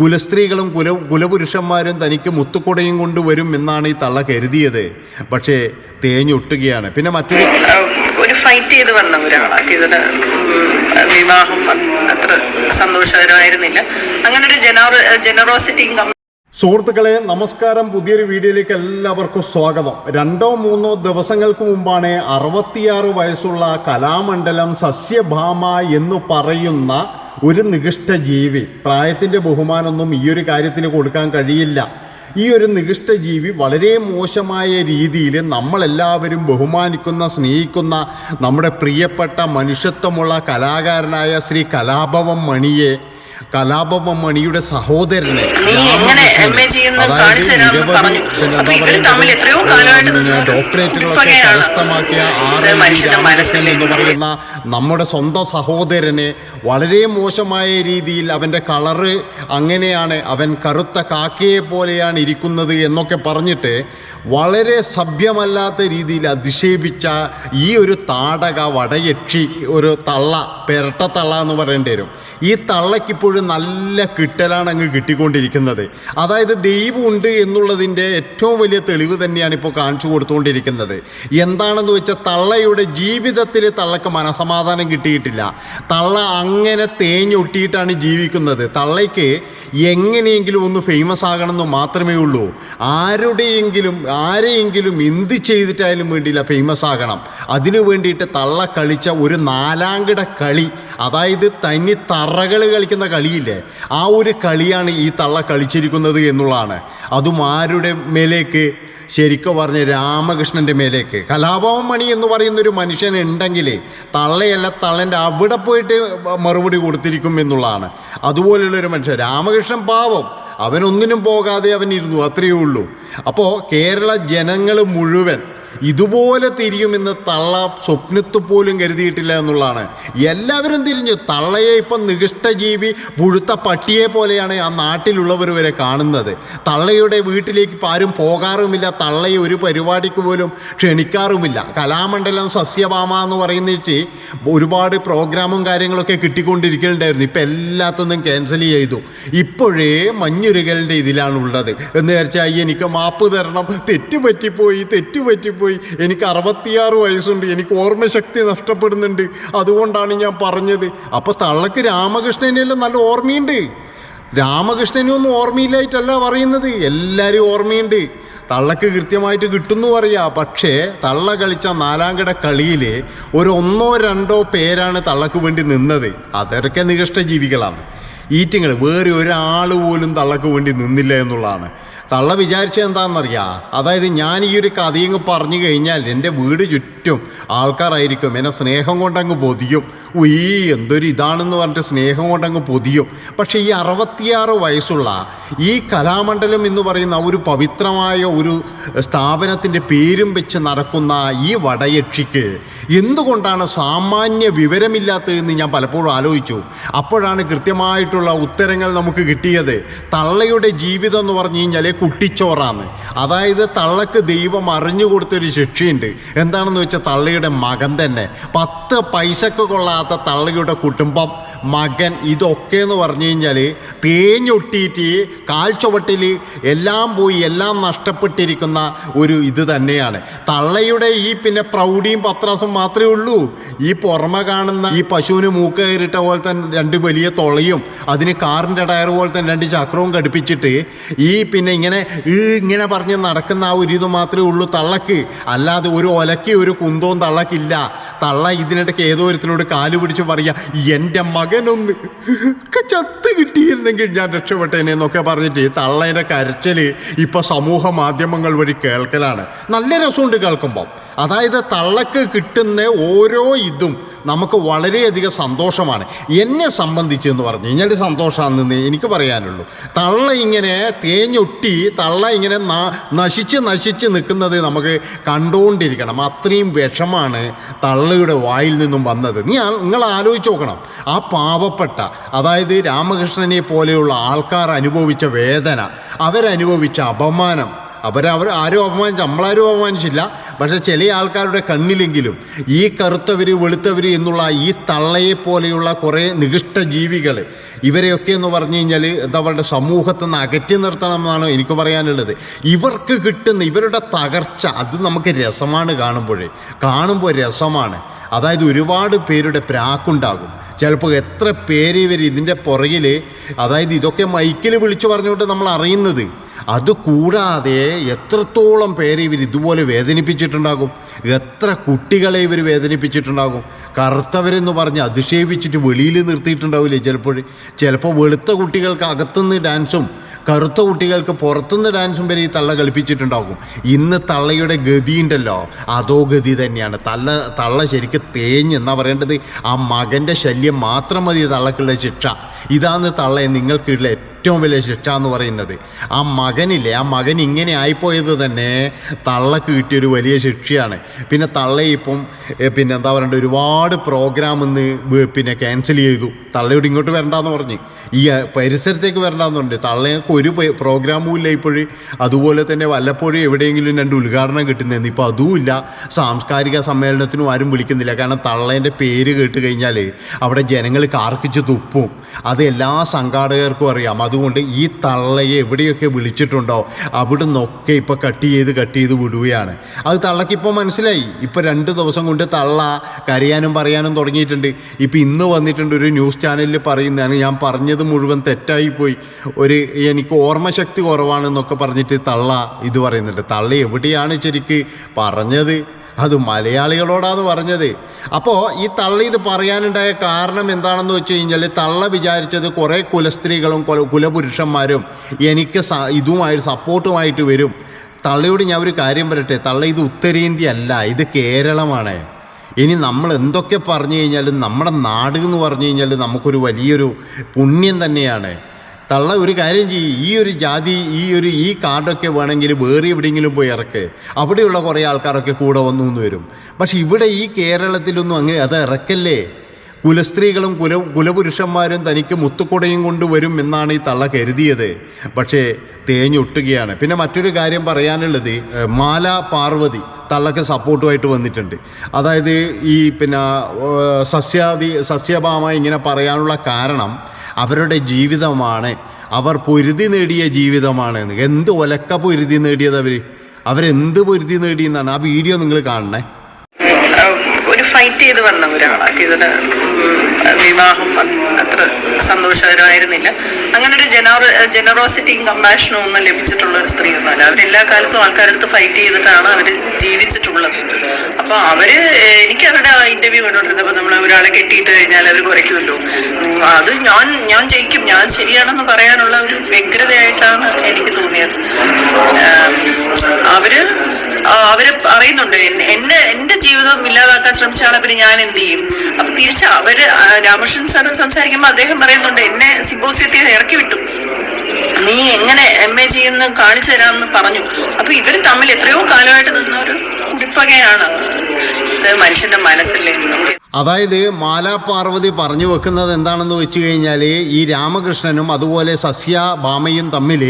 കുലസ്ത്രീകളും കുല കുലപുരുഷന്മാരും തനിക്ക് മുത്തുക്കുടയും കൊണ്ടുവരും എന്നാണ് ഈ തള്ള കരുതിയത്. പക്ഷേ തേഞ്ഞൊട്ടുകയാണ് പിന്നെ മറ്റൊരു ഒരു ഫൈറ്റ് ചെയ്ത് വന്ന ഒരാളാണ് വിവാഹം അത്ര സന്തോഷകരമായിരുന്നില്ല. അങ്ങനെ ഒരു ജനറോസിറ്റി സുഹൃത്തുക്കളെ നമസ്കാരം. പുതിയൊരു വീഡിയോയിലേക്ക് എല്ലാവർക്കും സ്വാഗതം. രണ്ടോ മൂന്നോ ദിവസങ്ങൾക്ക് മുമ്പാണ് അറുപത്തിയാറ് വയസ്സുള്ള കലാമണ്ഡലം സസ്യഭാമ എന്ന് പറയുന്ന ഒരു നികൃഷ്ട ജീവി. പ്രായത്തിന്റെ ബഹുമാനമൊന്നും ഈ ഒരു കാര്യത്തിന് കൊടുക്കാൻ കഴിയില്ല. ഈ ഒരു നികൃഷ്ട ജീവി വളരെ മോശമായ രീതിയിൽ നമ്മളെല്ലാവരും ബഹുമാനിക്കുന്ന സ്നേഹിക്കുന്ന നമ്മുടെ പ്രിയപ്പെട്ട മനുഷ്യത്വമുള്ള കലാകാരനായ ശ്രീ കലാഭവം മണിയെ കലാഭവൻ മണിയുടെ സഹോദരനെ ഡോക്ടറേറ്റുകളൊക്കെ കരസ്ഥമാക്കിയ ആർ. എന്ന് പറയുന്ന നമ്മുടെ സ്വന്തം സഹോദരനെ വളരെ മോശമായ രീതിയിൽ അവന്റെ കളറ് അങ്ങനെയാണ് അവൻ കറുത്ത കാക്കയെ പോലെയാണ് ഇരിക്കുന്നത് എന്നൊക്കെ പറഞ്ഞിട്ട് വളരെ സഭ്യമല്ലാത്ത രീതിയിൽ അധിക്ഷേപിച്ച ഈ ഒരു താടക വടയക്ഷി ഒരു തള്ള പെരട്ട തള്ള എന്ന് പറയേണ്ടി വരും. ഈ തള്ളയ്ക്കിപ്പോഴും നല്ല കിട്ടലാണ് അങ്ങ് കിട്ടിക്കൊണ്ടിരിക്കുന്നത്. അതായത് ദൈവമുണ്ട് എന്നുള്ളതിന്റെ ഏറ്റവും വലിയ തെളിവ് തന്നെയാണ് ഇപ്പോൾ കാണിച്ചു കൊടുത്തുകൊണ്ടിരിക്കുന്നത്. എന്താണെന്ന് വെച്ചാൽ തള്ളയുടെ ജീവിതത്തിൽ തള്ളക്ക് മനസമാധാനം കിട്ടിയിട്ടില്ല. തള്ള അങ്ങനെ തേഞ്ഞൊട്ടിയിട്ടാണ് ജീവിക്കുന്നത്. തള്ളയ്ക്ക് എങ്ങനെയെങ്കിലും ഒന്ന് ഫേമസ് ആകണമെന്ന് മാത്രമേ ഉള്ളൂ. ആരുടെയെങ്കിലും ആരെയെങ്കിലും എന്ത് ചെയ്തിട്ടായാലും വേണ്ടിയില്ല ഫേമസ് ആകണം. അതിനു വേണ്ടിയിട്ട് തള്ള കളിച്ച ഒരു നാലാംകിട കളി അതായത് തന്നി തറകൾ കളിക്കുന്ന കളിയില്ലേ? ആ ഒരു കളിയാണ് ഈ തള്ള കളിച്ചിരിക്കുന്നത് എന്നുള്ളതാണ്. അതും ആരുടെ മേലേക്ക്? ശരിക്കും പറഞ്ഞ രാമകൃഷ്ണന്റെ മേലേക്ക്. കലാഭവൻ മണി എന്ന് പറയുന്ന ഒരു മനുഷ്യൻ ഉണ്ടെങ്കിൽ തള്ളയല്ല തള്ളന്റെ അവിടെ പോയിട്ട് മറുപടി കൊടുത്തിരിക്കും എന്നുള്ളതാണ്. അതുപോലുള്ളൊരു മനുഷ്യൻ. രാമകൃഷ്ണൻ പാവം. അവനൊന്നിനും പോകാതെ അവൻ ഇരുന്നു അത്രയേ ഉള്ളൂ. അപ്പോൾ കേരള ജനങ്ങൾ മുഴുവൻ ഇതുപോലെ തിരിയുമെന്ന് തള്ള സ്വപ്നത്ത് പോലും കരുതിയിട്ടില്ല എന്നുള്ളതാണ്. എല്ലാവരും തിരിഞ്ഞു തള്ളയെ ഇപ്പം നികിഷ്ടജീവി പുഴുത്ത പട്ടിയെ പോലെയാണ് ആ നാട്ടിലുള്ളവർ വരെ കാണുന്നത്. തള്ളയുടെ വീട്ടിലേക്ക് ഇപ്പം ആരും പോകാറുമില്ല. തള്ളയെ ഒരു പരിപാടിക്ക് പോലും ക്ഷണിക്കാറുമില്ല. കലാമണ്ഡലം സസ്യഭാമ എന്ന് പറയുന്നിട്ട് ഒരുപാട് പ്രോഗ്രാമും കാര്യങ്ങളൊക്കെ കിട്ടിക്കൊണ്ടിരിക്കുന്നുണ്ടായിരുന്നു ഇപ്പം എല്ലാത്തൊന്നും ക്യാൻസൽ ചെയ്തു. ഇപ്പോഴേ മഞ്ഞുരുകളുടെ ഇതിലാണുള്ളത്. എന്ന് വെച്ചാൽ എനിക്ക് മാപ്പ് തരണം. തെറ്റ് പറ്റിപ്പോയി പറ്റിപ്പോയി എനിക്ക് അറുപത്തിയാറ് വയസ്സുണ്ട്. എനിക്ക് ഓർമ്മശക്തി നഷ്ടപ്പെടുന്നുണ്ട്. അതുകൊണ്ടാണ് ഞാൻ പറഞ്ഞത്. അപ്പോൾ തള്ളക്ക് രാമകൃഷ്ണനെല്ലാം നല്ല ഓർമ്മയുണ്ട്. രാമകൃഷ്ണനും ഒന്നും ഓർമ്മയില്ലായിട്ടല്ല പറയുന്നത്. എല്ലാവരും ഓർമ്മയുണ്ട്. തള്ളക്ക് കൃത്യമായിട്ട് കിട്ടുന്നു പറയാ പക്ഷേ തള്ള കളിച്ച നാലാംകിട കളിയിൽ ഒരു ഒന്നോ രണ്ടോ പേരാണ് തള്ളക്ക് വേണ്ടി നിന്നത്. അതൊക്കെ നികഷ്ട ജീവികളാണ്. ഈറ്റിങ്ങൾ വേറെ ഒരാൾ പോലും തള്ളക്ക് വേണ്ടി നിന്നില്ല എന്നുള്ളതാണ്. തള്ള വിചാരിച്ച എന്താണെന്നറിയാം? അതായത് ഞാൻ ഈ ഒരു കഥയങ്ങ് പറഞ്ഞു കഴിഞ്ഞാൽ എന്റെ വീട് ചുറ്റും ആൾക്കാരായിരിക്കും. എന്നെ സ്നേഹം കൊണ്ടങ്ങ് പൊതിയും. ഈ എന്തൊരു ഇതാണെന്ന് പറഞ്ഞിട്ട് സ്നേഹം കൊണ്ടങ്ങ് പൊതിയും. പക്ഷേ ഈ അറുപത്തിയാറ് വയസ്സുള്ള ഈ കലാമണ്ഡലം എന്ന് പറയുന്ന ഒരു പവിത്രമായ ഒരു സ്ഥാപനത്തിന്റെ പേരും വെച്ച് നടക്കുന്ന ഈ വടയക്ഷിക്ക് എന്തുകൊണ്ടാണ് സാമാന്യ വിവരമില്ലാത്തതെന്ന് ഞാൻ പലപ്പോഴും ആലോചിച്ചു. അപ്പോഴാണ് കൃത്യമായിട്ടുള്ള ഉത്തരങ്ങൾ നമുക്ക് കിട്ടിയത് തള്ളയുടെ ജീവിതം എന്ന് പറഞ്ഞു കഴിഞ്ഞാൽ കുട്ടിച്ചോറാണ്. അതായത് തള്ളക്ക് ദൈവം അറിഞ്ഞു കൊടുത്തൊരു ശിക്ഷയുണ്ട്. എന്താണെന്ന് വെച്ചാൽ തള്ളയുടെ മകൻ തന്നെ. പത്ത് പൈസക്ക് കൊള്ളാത്ത തള്ളയുടെ കുടുംബം മകൻ ഇതൊക്കെ എന്ന് പറഞ്ഞു കഴിഞ്ഞാൽ തേഞ്ഞൊട്ടിയിട്ട് കാൽ ചുവട്ടിൽ എല്ലാം പോയി എല്ലാം നഷ്ടപ്പെട്ടിരിക്കുന്ന ഒരു ഇത് തന്നെയാണ്. തള്ളയുടെ ഈ പിന്നെ പ്രൗഢിയും പത്രാസും മാത്രമേ ഉള്ളൂ. ഈ പുറമെ കാണുന്ന ഈ പശുവിന് മൂക്ക് കയറിട്ട പോലെ തന്നെ രണ്ട് വലിയ തുളയും അതിന് കാറിന്റെ ടയർ പോലെ തന്നെ രണ്ട് ചക്രവും ഘടിപ്പിച്ചിട്ട് ഈ പിന്നെ ഇങ്ങനെ ഈ ഇങ്ങനെ പറഞ്ഞ് നടക്കുന്ന ആ ഒരു ഇത് മാത്രമേ ഉള്ളൂ തള്ളക്ക്. അല്ലാതെ ഒരു ഒലക്കി ഒരു കുന്തവും തള്ളക്കില്ല. തള്ള ഇതിനിടയ്ക്ക് ഏതോ ഒരുത്തിനോട് കാൽ പിടിച്ച് പറയുക എന്റെ മകനൊന്ന് ചത്ത് കിട്ടിയിരുന്നെങ്കിൽ ഞാൻ രക്ഷപ്പെട്ടേനെ എന്നൊക്കെ പറഞ്ഞിട്ട് തള്ളേന്റെ കരച്ചൽ ഇപ്പോൾ സമൂഹ മാധ്യമങ്ങൾ വഴി കേൾക്കലാണ്. നല്ല രസമുണ്ട് കേൾക്കുമ്പം. അതായത് തള്ളക്ക് കിട്ടുന്ന ഓരോ ഇതും നമുക്ക് വളരെയധികം സന്തോഷമാണ്. എന്നെ സംബന്ധിച്ച് എന്ന് പറഞ്ഞു കഴിഞ്ഞാൽ സന്തോഷമാണെന്ന് എനിക്ക് പറയാനുള്ളൂ. തള്ള ഇങ്ങനെ തേഞ്ഞൊട്ടി തള്ള ഇങ്ങനെ നശിച്ച് നശിച്ച് നിൽക്കുന്നത് നമുക്ക് കണ്ടുകൊണ്ടിരിക്കണം. അത്രയും വിഷമാണ് തള്ളയുടെ വായിൽ നിന്നും വന്നത്. നീ നിങ്ങൾ ആലോചിച്ച് നോക്കണം. ആ പാവപ്പെട്ട അതായത് രാമകൃഷ്ണനെ പോലെയുള്ള ആൾക്കാർ അനുഭവിച്ച വേദന അവരനുഭവിച്ച അപമാനം അവരവർ ആരും അപമാനിച്ചു നമ്മളാരും അപമാനിച്ചില്ല. പക്ഷേ ചില ആൾക്കാരുടെ കണ്ണിലെങ്കിലും ഈ കറുത്തവർ വെളുത്തവർ എന്നുള്ള ഈ തള്ളയെ പോലെയുള്ള കുറേ നികിഷ്ട ജീവികൾ ഇവരെയൊക്കെ എന്ന് പറഞ്ഞു കഴിഞ്ഞാൽ എന്താ പറയുക സമൂഹത്തിൽ നിന്ന് അകറ്റി നിർത്തണം എന്നാണ് എനിക്ക് പറയാനുള്ളത്. ഇവർക്ക് കിട്ടുന്ന ഇവരുടെ തകർച്ച അത് നമുക്ക് രസമാണ് കാണുമ്പോഴേ. കാണുമ്പോൾ രസമാണ്. അതായത് ഒരുപാട് പേരുടെ പ്രാക്കുണ്ടാകും. ചിലപ്പോൾ എത്ര പേര് ഇവർ ഇതിന്റെ പുറകിൽ അതായത് ഇതൊക്കെ മൈക്കിൽ വിളിച്ചു പറഞ്ഞുകൊണ്ട് നമ്മൾ അറിയുന്നത്. അത് കൂടാതെ എത്രത്തോളം പേരെ ഇവർ ഇതുപോലെ വേദനിപ്പിച്ചിട്ടുണ്ടാകും? എത്ര കുട്ടികളെ ഇവർ വേദനിപ്പിച്ചിട്ടുണ്ടാകും? കറുത്തവരെന്ന് പറഞ്ഞ് അധിക്ഷേപിച്ചിട്ട് വെളിയിൽ നിർത്തിയിട്ടുണ്ടാവില്ലേ ചിലപ്പോൾ? ചിലപ്പോൾ വെളുത്ത കുട്ടികൾക്ക് അകത്തുനിന്ന് ഡാൻസും കറുത്ത കുട്ടികൾക്ക് പുറത്തുനിന്ന് ഡാൻസും വരെ ഈ തള്ള കളിപ്പിച്ചിട്ടുണ്ടാകും. ഇന്ന് തള്ളയുടെ ഗതി ഉണ്ടല്ലോ. അതോ ഗതി തന്നെയാണ്. തള്ള തള്ള ശരിക്കും തേഞ്ഞ് എന്നാ പറയേണ്ടത്? ആ മകന്റെ ശല്യം മാത്രം മതി തള്ളക്കുള്ള ശിക്ഷ. ഇതാണ് തള്ളയെ നിങ്ങൾക്കുള്ള ഏറ്റവും വലിയ ശിക്ഷ എന്ന് പറയുന്നത്. ആ മകനില്ലേ ആ മകൻ ഇങ്ങനെ ആയിപ്പോയത് തന്നെ തള്ളക്ക് കിട്ടിയൊരു വലിയ ശിക്ഷയാണ്. പിന്നെ തള്ള ഇപ്പം ഏ, പിന്നെ എന്താ പറയണ്ട ഒരുപാട് പ്രോഗ്രാം ഇന്ന് പിന്നെ ക്യാൻസൽ ചെയ്തു. തള്ളയോട് ഇങ്ങോട്ട് വരണ്ടെന്ന് പറഞ്ഞ്. ഈ പരിസരത്തേക്ക് വരണ്ടെന്ന് പറഞ്ഞു തള്ളയൊക്കെ ഒരു പ്രോഗ്രാമും ഇല്ല ഇപ്പോഴും. അതുപോലെ തന്നെ വല്ലപ്പോഴും എവിടെയെങ്കിലും രണ്ട് ഉദ്ഘാടനം കിട്ടുന്നതെന്ന് ഇപ്പോൾ അതുമില്ല സാംസ്കാരിക സമ്മേളനത്തിനും ആരും വിളിക്കുന്നില്ല. കാരണം തള്ളേന്റെ പേര് കേട്ട് കഴിഞ്ഞാൽ അവിടെ ജനങ്ങൾ കാർക്കിച്ച് തുപ്പും. അത് എല്ലാ സംഘാടകർക്കും അറിയാം. അതുകൊണ്ട് ഈ തള്ളയെ എവിടെയൊക്കെ വിളിച്ചിട്ടുണ്ടോ അവിടെ നിന്നൊക്കെ ഇപ്പോൾ കട്ട് ചെയ്ത് കട്ട് ചെയ്ത് വിടുകയാണ്. അത് തള്ളക്കിപ്പോൾ മനസ്സിലായി. ഇപ്പോൾ രണ്ട് ദിവസം കൊണ്ട് തള്ള കരയാനും പറയാനും തുടങ്ങിയിട്ടുണ്ട്. ഇപ്പോൾ ഇന്ന് വന്നിട്ടുണ്ട് ഒരു ന്യൂസ് ചാനലിൽ പറയുന്നതാണ് ഞാൻ പറഞ്ഞത് മുഴുവൻ തെറ്റായിപ്പോയി ഒരു എനിക്ക് ഓർമ്മശക്തി കുറവാണെന്നൊക്കെ പറഞ്ഞിട്ട് തള്ള ഇത് പറയുന്നുണ്ട്. തള്ള എവിടെയാണ് ശരിക്ക് പറഞ്ഞത്? അത് മലയാളികളോടാന്ന് പറഞ്ഞത്. അപ്പോൾ ഈ തള്ള ഇത് പറയാനുണ്ടായ കാരണം എന്താണെന്ന് വെച്ച് കഴിഞ്ഞാൽ തള്ള വിചാരിച്ചത് കുറേ കുലസ്ത്രീകളും കുല കുലപുരുഷന്മാരും എനിക്ക് ഇതുമായി സപ്പോർട്ടുമായിട്ട് വരും. തള്ളിയോട് ഞാൻ ഒരു കാര്യം പറയട്ടെ തള്ള ഇത് ഉത്തരേന്ത്യ അല്ല ഇത് കേരളമാണ്. ഇനി നമ്മൾ എന്തൊക്കെ പറഞ്ഞു കഴിഞ്ഞാലും നമ്മുടെ നാട് എന്ന് പറഞ്ഞു കഴിഞ്ഞാൽ നമുക്കൊരു വലിയൊരു പുണ്യം തന്നെയാണ്. തള്ള ഒരു കാര്യം ചെയ്യും. ഈ ഒരു ജാതി ഈ ഒരു ഈ കാർഡൊക്കെ വേണമെങ്കിൽ വേറെ എവിടെയെങ്കിലും പോയി ഇറക്ക്. അവിടെയുള്ള കുറേ ആൾക്കാരൊക്കെ കൂടെ വന്നു എന്ന് വരും. പക്ഷെ ഇവിടെ ഈ കേരളത്തിലൊന്നും അങ്ങനെ അത് ഇറക്കല്ലേ? കുലസ്ത്രീകളും കുല കുലപുരുഷന്മാരും തനിക്ക് മുത്തുക്കുടയും കൊണ്ടുവരും എന്നാണ് ഈ തള്ള കരുതിയത്. പക്ഷേ തേഞ്ഞൊട്ടുകയാണ്. പിന്നെ മറ്റൊരു കാര്യം പറയാനുള്ളത് മാല പാർവതി തള്ളക്ക് സപ്പോർട്ടുമായിട്ട് വന്നിട്ടുണ്ട്. അതായത് ഈ പിന്നെ സസ്യാദി സസ്യഭാമ ഇങ്ങനെ പറയാനുള്ള കാരണം അവരുടെ ജീവിതമാണ്. അവർ പൊരുതി നേടിയ ജീവിതമാണ്. എന്ത് ഒലക്ക പൊരുതി നേടിയത് അവർ അവരെന്ത് പൊരുതി നേടിയെന്നാണ് ആ വീഡിയോ നിങ്ങൾ കാണണേ. ഫൈറ്റ് ചെയ്ത് വന്ന ഒരാളാണ് കിസന് വിവാഹം അത്ര സന്തോഷകരമായിരുന്നില്ല. അങ്ങനെ ഒരു ജനറ ജനറോസിറ്റിയും കമ്പാഷനും ഒന്നും ലഭിച്ചിട്ടുള്ള ഒരു സ്ത്രീ ഒന്നുമല്ല അവരെല്ലാ കാലത്തും ആൾക്കാരടുത്ത് ഫൈറ്റ് ചെയ്തിട്ടാണ് അവർ ജീവിച്ചിട്ടുള്ളത്. അപ്പൊ അവർ എനിക്ക് അവരുടെ ഇന്റർവ്യൂ കണ്ടോണ്ടിരുന്നപ്പോ നമ്മൾ ഒരാളെ കെട്ടിയിട്ട് കഴിഞ്ഞാൽ അവർ കുറയ്ക്കുമല്ലോ. അത് ഞാൻ ഞാൻ ജയിക്കും. ഞാൻ ശരിയാണെന്ന് പറയാനുള്ള ഒരു വ്യഗ്രതയായിട്ടാണ് എനിക്ക് തോന്നിയത്. അവർ അവർ പറയുന്നുണ്ട് എന്നെ- എന്റെ ജീവിതം ഇല്ലാതാക്കാൻ ശ്രമിച്ചാണ് പിന്നെ ഞാൻ എന്ത് ചെയ്യും? അപ്പൊ തിരിച്ച് അവർ രാമകൃഷ്ണൻ സാറും സംസാരിക്കുമ്പോ അദ്ദേഹം പറയുന്നുണ്ട് എന്നെ സിംബോസിയത്തിൽ ഇറക്കി വിട്ടു. നീ എങ്ങനെ എം എ ചെയ്യുന്ന കാണിച്ചു തരാമെന്ന് പറഞ്ഞു. അപ്പൊ ഇവർ തമ്മിൽ എത്രയോ കാലമായിട്ട് നിന്ന ഒരു കുടിപ്പകയാണ് മനുഷ്യന്റെ മനസ്സിലെ അതായത് മാലാ പാർവതി പറഞ്ഞു വെക്കുന്നത് എന്താണെന്ന് വെച്ച് കഴിഞ്ഞാൽ ഈ രാമകൃഷ്ണനും അതുപോലെ സസ്യ ഭാമയും തമ്മിൽ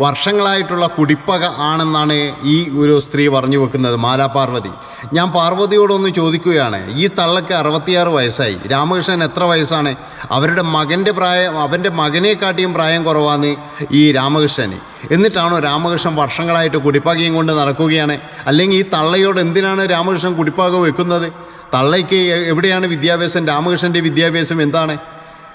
വർഷങ്ങളായിട്ടുള്ള കുടിപ്പക ആണെന്നാണ് ഈ ഒരു സ്ത്രീ പറഞ്ഞു വെക്കുന്നത് മാലാ പാർവതി. ഞാൻ പാർവതിയോടൊന്ന് ചോദിക്കുകയാണ് ഈ തള്ളക്ക് അറുപത്തിയാറ് വയസ്സായി. രാമകൃഷ്ണൻ എത്ര വയസ്സാണ്? അവരുടെ മകന്റെ പ്രായം അവന്റെ മകനെക്കാട്ടിയും പ്രായം കുറവാന്ന് ഈ രാമകൃഷ്ണന്. എന്നിട്ടാണോ രാമകൃഷ്ണൻ വർഷങ്ങളായിട്ട് കുടിപ്പകയും കൊണ്ട് നടക്കുകയാണ്? അല്ലെങ്കിൽ ഈ തള്ളയോട് എന്തിനാണ് രാമകൃഷ്ണൻ കുടിപ്പക വെക്കുന്നത്? തള്ളയ്ക്ക് എവിടെയാണ് വിദ്യാഭ്യാസം? രാമകൃഷ്ണന്റെ വിദ്യാഭ്യാസം എന്താണ്?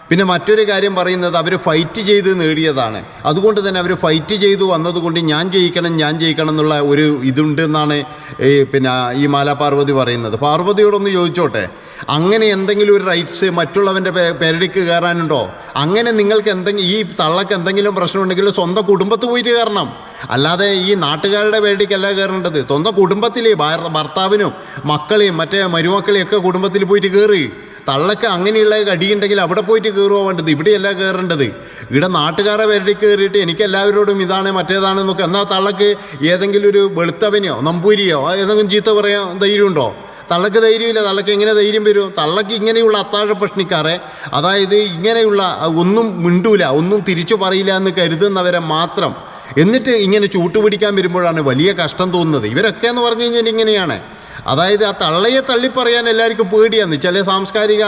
പിന്നെ മറ്റൊരു കാര്യം പറയുന്നത് അവർ ഫൈറ്റ് ചെയ്ത് നേടിയതാണ്. അതുകൊണ്ട് തന്നെ അവർ ഫൈറ്റ് ചെയ്തു വന്നതുകൊണ്ട് ഞാൻ ജയിക്കണം ഞാൻ ജയിക്കണം എന്നുള്ള ഒരു ഇതുണ്ട് എന്നാണ് ഈ പിന്നെ ഈ മാലാപാർവതി പറയുന്നത്. പാർവതിയോടൊന്ന് ചോദിച്ചോട്ടെ അങ്ങനെ എന്തെങ്കിലും ഒരു റൈറ്റ്സ് മറ്റുള്ളവന്റെ പേരടിക്ക് കയറാനുണ്ടോ? അങ്ങനെ നിങ്ങൾക്ക് എന്തെങ്കിലും ഈ തള്ളക്ക് എന്തെങ്കിലും പ്രശ്നമുണ്ടെങ്കിൽ സ്വന്തം കുടുംബത്ത് പോയിട്ട് കയറണം. അല്ലാതെ ഈ നാട്ടുകാരുടെ പേടിക്കല്ല കയറേണ്ടത്. സ്വന്തം കുടുംബത്തിൽ ഭാര- ഭർത്താവിനും മക്കളെയും മറ്റേ മരുമക്കളെയും ഒക്കെ കുടുംബത്തിൽ പോയിട്ട് കയറി തള്ളക്ക് അങ്ങനെയുള്ള കടിയുണ്ടെങ്കിൽ അവിടെ പോയിട്ട് കയറുക വേണ്ടത്. ഇവിടെയല്ല കയറേണ്ടത് ഇവിടെ നാട്ടുകാരെ വരടി കയറിയിട്ട് എനിക്ക് എല്ലാവരോടും ഇതാണ് മറ്റേതാണെന്നൊക്കെ എന്നാൽ തള്ളക്ക് ഏതെങ്കിലും ഒരു വെളുത്തവനെയോ നമ്പൂരിയോ ഏതെങ്കിലും ചീത്ത പറയാൻ ധൈര്യമുണ്ടോ? തള്ളക്ക് ധൈര്യമില്ല. തള്ളക്ക് എങ്ങനെ ധൈര്യം വരും? തള്ളക്ക് ഇങ്ങനെയുള്ള അത്താഴ പ്രശ്നിക്കാറെ അതായത് ഇങ്ങനെയുള്ള ഒന്നും മിണ്ടൂല ഒന്നും തിരിച്ചു പറയില്ല എന്ന് കരുതുന്നവരെ മാത്രം എന്നിട്ട് ഇങ്ങനെ ചൂട്ടുപിടിക്കാൻ വരുമ്പോഴാണ് വലിയ കഷ്ടം തോന്നുന്നത്. ഇവരൊക്കെ എന്ന് പറഞ്ഞു കഴിഞ്ഞാൽ ഇങ്ങനെയാണ്. അതായത് ആ തള്ളയെ തള്ളിപ്പറയാൻ എല്ലാവർക്കും പേടിയാണ്. ചില സാംസ്കാരിക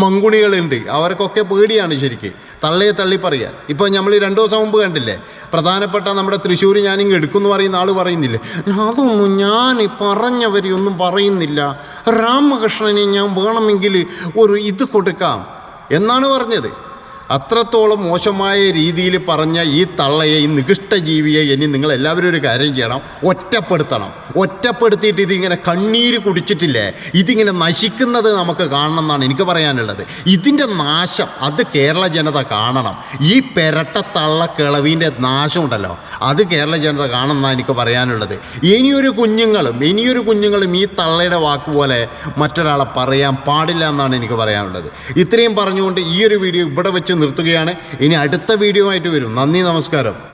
മങ്കുണികളുണ്ട്. അവർക്കൊക്കെ പേടിയാണ് ശരിക്ക്. തള്ളയെ തള്ളിപ്പറയാൻ. ഇപ്പോൾ നമ്മൾ രണ്ടു ദിവസം മുമ്പ് കണ്ടില്ലേ? പ്രധാനപ്പെട്ട നമ്മുടെ തൃശ്ശൂർ ഞാനിങ്ങ് എടുക്കുമെന്ന് പറയുന്ന ആൾ പറയുന്നില്ലേ? അതൊന്നും ഞാൻ പറഞ്ഞവരെയൊന്നും പറയുന്നില്ല. രാമകൃഷ്ണനെ ഞാൻ വേണമെങ്കിൽ ഒരു ഇത് കൊടുക്കാം. എന്നാണ് പറഞ്ഞത്. അത്രത്തോളം മോശമായ രീതിയിൽ പറഞ്ഞ ഈ തള്ളയെ ഈ നികൃഷ്ട ജീവിയെ ഇനി നിങ്ങൾ എല്ലാവരും ഒരു കാര്യം ചെയ്യണം. ഒറ്റപ്പെടുത്തണം. ഒറ്റപ്പെടുത്തിയിട്ട് ഇതിങ്ങനെ കണ്ണീര് കുടിച്ചിട്ടില്ലേ? ഇതിങ്ങനെ നശിക്കുന്നത് നമുക്ക് കാണണം എന്നാണ് എനിക്ക് പറയാനുള്ളത്. ഇതിന്റെ നാശം അത് കേരള ജനത കാണണം. ഈ പെരട്ട തള്ള കിളവിന്റെ നാശമുണ്ടല്ലോ. അത് കേരള ജനത കാണണം എന്നാണ് എനിക്ക് പറയാനുള്ളത്. ഇനിയൊരു കുഞ്ഞുങ്ങളും ഇനിയൊരു കുഞ്ഞുങ്ങളും ഈ തള്ളയുടെ വാക്ക് പോലെ മറ്റൊരാളെ പറയാൻ പാടില്ല എന്നാണ് എനിക്ക് പറയാനുള്ളത്. ഇത്രയും പറഞ്ഞുകൊണ്ട് ഈ ഒരു വീഡിയോ ഇവിടെ വെച്ച് നിർത്തുകയാണ്. ഇനി അടുത്ത വീഡിയോ ആയിട്ട് വരും. നന്ദി നമസ്കാരം.